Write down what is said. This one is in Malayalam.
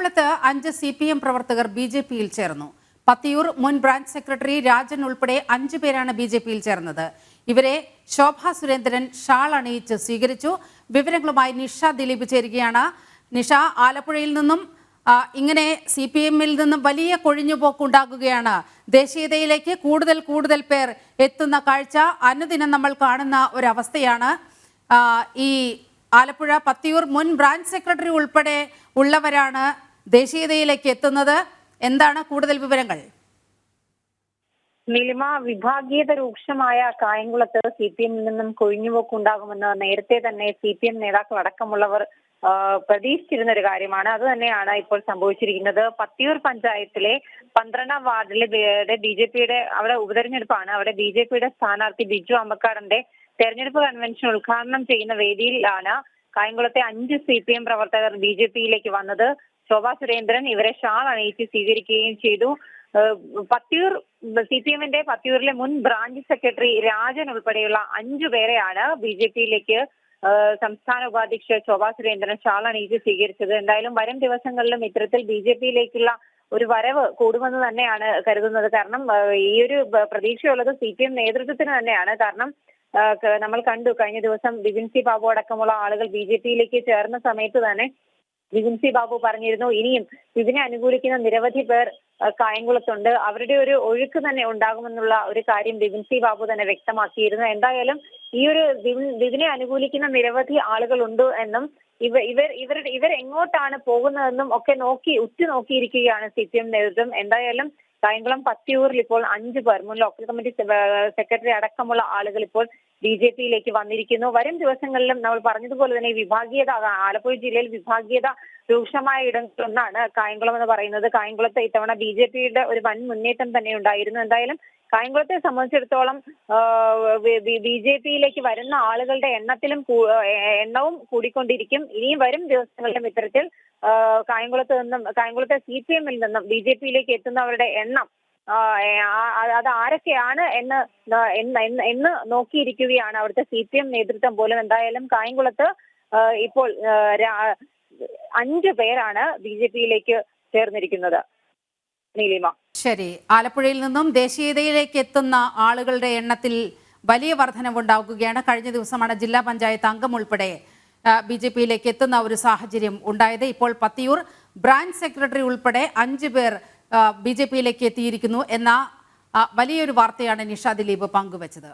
കായംകുളത്ത് അഞ്ച് സി പി എം പ്രവർത്തകർ ബി ജെ പിയിൽ ചേർന്നു. പത്തിയൂർ മുൻ ബ്രാഞ്ച് സെക്രട്ടറി രാജൻ ഉൾപ്പെടെ അഞ്ചു പേരാണ് ബി ജെ പിയിൽ ചേർന്നത്. ഇവരെ ശോഭ സുരേന്ദ്രൻ ഷാൾ അണിയിച്ച് സ്വീകരിച്ചു. വിവരങ്ങളുമായി നിഷ ദിലീപ് ചേരുകയാണ്. നിഷ ആലപ്പുഴയിൽ നിന്നും ഇങ്ങനെ സി പി എമ്മിൽ നിന്നും വലിയ കൊഴിഞ്ഞുപോക്കുണ്ടാകുകയാണ്. ദേശീയതയിലേക്ക് കൂടുതൽ കൂടുതൽ പേർ എത്തുന്ന കാഴ്ച അനുദിനം നമ്മൾ കാണുന്ന ഒരവസ്ഥയാണ്. ഈ ആലപ്പുഴ പത്തിയൂർ മുൻ ബ്രാഞ്ച് സെക്രട്ടറി ഉൾപ്പെടെ ഉള്ളവരാണ് ദേശീയതയിലേക്ക് എത്തുന്നത് എന്താണ് കൂടുതൽ വിവരങ്ങൾ? നിലിമ വിഭാഗീയത രൂക്ഷമായ കായംകുളത്ത് സി പി എമ്മിൽ നിന്നും കൊഴിഞ്ഞുപോക്കുണ്ടാകുമെന്ന് നേരത്തെ തന്നെ സി പി എം നേതാക്കൾ അടക്കമുള്ളവർ പ്രതീക്ഷിച്ചിരുന്ന ഒരു കാര്യമാണ്. അത് തന്നെയാണ് ഇപ്പോൾ സംഭവിച്ചിരിക്കുന്നത്. പത്തിയൂർ പഞ്ചായത്തിലെ പന്ത്രണ്ടാം വാർഡിലെ ബി ജെ പിയുടെ അവിടെ ഉപതെരഞ്ഞെടുപ്പാണ്. അവിടെ ബി ജെ പിയുടെ സ്ഥാനാർത്ഥി ബിജു അമ്മക്കാടന്റെ തെരഞ്ഞെടുപ്പ് കൺവെൻഷൻ ഉദ്ഘാടനം ചെയ്യുന്ന വേദിയിലാണ് കായംകുളത്തെ അഞ്ച് സി പി എം പ്രവർത്തകർ ബി ജെ പിയിലേക്ക് വന്നത്. ശോഭാ സുരേന്ദ്രൻ ഇവരെ ഷാൾ അണിയിച്ച് സ്വീകരിക്കുകയും ചെയ്തു. പത്തിയൂർ സി പി എമ്മിന്റെ പത്തിയൂരിലെ മുൻ ബ്രാഞ്ച് സെക്രട്ടറി രാജൻ ഉൾപ്പെടെയുള്ള അഞ്ചു പേരെയാണ് ബി ജെ പിയിലേക്ക് സംസ്ഥാന ഉപാധ്യക്ഷ ശോഭാ സുരേന്ദ്രൻ ഷാൾ അണിയിച്ച് സ്വീകരിച്ചത്. എന്തായാലും വരും ദിവസങ്ങളിലും ഇത്തരത്തിൽ ബി ജെ പിയിലേക്കുള്ള ഒരു വരവ് കൂടുമെന്ന് തന്നെയാണ് കരുതുന്നത്. കാരണം ഈ ഒരു പ്രതീക്ഷയുള്ളത് സി പി എം നേതൃത്വത്തിന് തന്നെയാണ്. കാരണം നമ്മൾ കണ്ടു കഴിഞ്ഞ ദിവസം ബിപിൻ സി ബാബു അടക്കമുള്ള ആളുകൾ ബി ജെ പിയിലേക്ക് ചേർന്ന സമയത്ത് തന്നെ ബിപിൻ സി ബാബു പറഞ്ഞിരുന്നു. ഇനിയും ഇതിനെ അനുകൂലിക്കുന്ന നിരവധി പേർ കായംകുളത്തുണ്ട്. അവരുടെ ഒരു ഒഴുക്ക് തന്നെ ഉണ്ടാകുമെന്നുള്ള ഒരു കാര്യം ബിപിൻ സി ബാബു തന്നെ വ്യക്തമാക്കിയിരുന്നു. എന്തായാലും ഈ ഒരു ഇതിനെ അനുകൂലിക്കുന്ന നിരവധി ആളുകളുണ്ട് എന്നും ഇവ ഇവർ ഇവരുടെ ഇവർ എങ്ങോട്ടാണ് പോകുന്നതെന്നും ഒക്കെ നോക്കി ഉറ്റുനോക്കിയിരിക്കുകയാണ് സി പി എം നേതൃത്വം. എന്തായാലും കായംകുളം പത്തിയൂരിൽ ഇപ്പോൾ അഞ്ച് പേർ മുൻ ലോക്കൽ കമ്മിറ്റി സെക്രട്ടറി അടക്കമുള്ള ആളുകൾ ഇപ്പോൾ ബി ജെ പിയിലേക്ക് വന്നിരിക്കുന്നു. വരും ദിവസങ്ങളിലും നമ്മൾ പറഞ്ഞതുപോലെ തന്നെ വിഭാഗീയത ആലപ്പുഴ ജില്ലയിൽ വിഭാഗീയത രൂക്ഷമായ ഇടങ്ങളൊന്നാണ് കായംകുളം എന്ന് പറയുന്നത്. കായംകുളത്ത് ഇത്തവണ ബി ജെ പിയുടെ ഒരു വൻ മുന്നേറ്റം തന്നെ ഉണ്ടായിരുന്നു. എന്തായാലും കായംകുളത്തെ സംബന്ധിച്ചിടത്തോളം ബി ജെ പിയിലേക്ക് വരുന്ന ആളുകളുടെ എണ്ണത്തിലും എണ്ണവും കൂടിക്കൊണ്ടിരിക്കും. ഇനിയും വരും ദിവസങ്ങളിലും ഇത്തരത്തിൽ കായംകുളത്ത് നിന്നും കായംകുളത്തെ സി പി എമ്മിൽ നിന്നും ബി ജെ പിയിലേക്ക് എത്തുന്നവരുടെ എണ്ണം അത് ആരൊക്കെയാണ് എന്ന് എന്ന് നോക്കിയിരിക്കുകയാണ് അവിടുത്തെ സി പി എം നേതൃത്വം പോലും. എന്തായാലും കായംകുളത്ത് ഇപ്പോൾ അഞ്ച് പേരാണ് ബി ജെ പിയിലേക്ക് ചേർന്നിരിക്കുന്നത്. നീലിമ. ശരി. ആലപ്പുഴയിൽ നിന്നും ദേശീയതയിലേക്ക് എത്തുന്ന ആളുകളുടെ എണ്ണത്തിൽ വലിയ വർധനവുണ്ടാകുകയാണ് കഴിഞ്ഞ ദിവസമാണ് ജില്ലാ പഞ്ചായത്ത് അംഗം ഉൾപ്പെടെ ബി ജെ പിയിലേക്ക് എത്തുന്ന ഒരു സാഹചര്യം ഉണ്ടായത്. ഇപ്പോൾ പത്തിയൂർ ബ്രാഞ്ച് സെക്രട്ടറി ഉൾപ്പെടെ അഞ്ചു പേർ ബി ജെ പിയിലേക്ക് എത്തിയിരിക്കുന്നു എന്ന വലിയൊരു വാർത്തയാണ് നിഷ ദിലീപ് പങ്കുവച്ചത്.